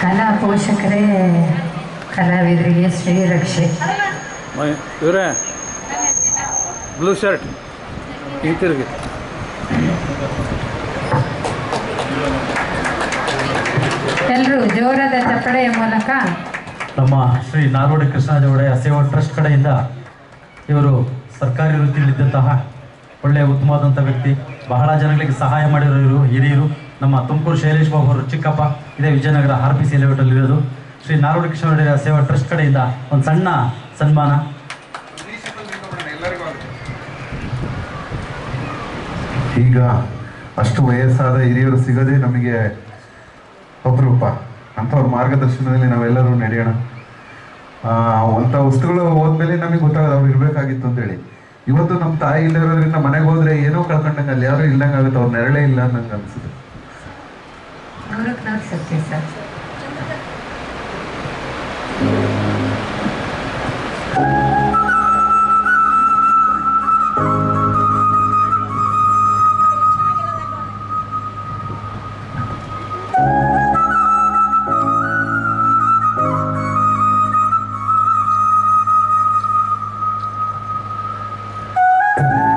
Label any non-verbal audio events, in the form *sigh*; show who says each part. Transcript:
Speaker 1: ಕಲಾ ಪೋಷಕರೇ ಕಲಾವಿದರಿಗೆ ಶ್ರೀರಕ್ಷೆ.
Speaker 2: ಇವರೇ ಬ್ಲೂ ಶರ್ಟ್ ಹಿಂತಿರುಗಿ
Speaker 1: ಎಲ್ಲರೂ ಜೋರಾದ ಚಪ್ಪಡೆಯ ಮೂಲಕ
Speaker 3: ನಮ್ಮ ಶ್ರೀ ನಾರೋಡಿ ಕೃಷ್ಣರಾಜ ಒಡೆಯ ಸೇವಾ ಟ್ರಸ್ಟ್ ಕಡೆಯಿಂದ ಇವರು ಸರ್ಕಾರಿ ವೃತ್ತಿಯಲ್ಲಿದ್ದಂತಹ ಒಳ್ಳೆಯ ಉತ್ತಮವಾದಂಥ ವ್ಯಕ್ತಿ. ಬಹಳ ಜನಗಳಿಗೆ ಸಹಾಯ ಮಾಡಿರೋ ಇವರು, ಹಿರಿಯರು. ನಮ್ಮ ತುಮಕೂರು ಶೈಲೇಶ್ ಬಾಬು ಅವರು, ಚಿಕ್ಕಪ್ಪ, ಇದೇ ವಿಜಯನಗರ ಆರ್ ಪಿ ಸಿ ಇರೋದು. ಶ್ರೀ ನಾರೋಡಿ ಕೃಷ್ಣ ಒಡೆಯ ಸೇವಾ ಟ್ರಸ್ಟ್ ಕಡೆಯಿಂದ ಒಂದು ಸಣ್ಣ ಸನ್ಮಾನ.
Speaker 4: ಈಗ ಅಷ್ಟು ವಯಸ್ಸಾದ ಹಿರಿಯರು ಸಿಗದೆ ನಮಗೆ ಅಂಥವ್ರ ಮಾರ್ಗದರ್ಶನದಲ್ಲಿ ನಾವೆಲ್ಲರೂ ನಡೆಯೋಣ. ಅಂಥ ವಸ್ತುಗಳು ಹೋದ್ಮೇಲೆ ನಮಗೆ ಗೊತ್ತಾಗೋದು ಅವ್ರು ಇರಬೇಕಾಗಿತ್ತು ಅಂತೇಳಿ. ಇವತ್ತು ನಮ್ಮ ತಾಯಿ ಇಲ್ಲದಿರೋದ್ರಿಂದ ಮನೆಗೆ ಹೋದ್ರೆ ಏನೋ ಕಳ್ಕೊಂಡಂಗೆ ಅಲ್ಲಿ ಯಾರೂ ಇಲ್ಲಂಗಾಗುತ್ತೆ ಅವ್ರ ನೆರಳೇ ಇಲ್ಲ ಅನ್ನಂಗೆ ಅನಿಸುತ್ತೆ.
Speaker 1: ಸರ್. Thank *laughs* you.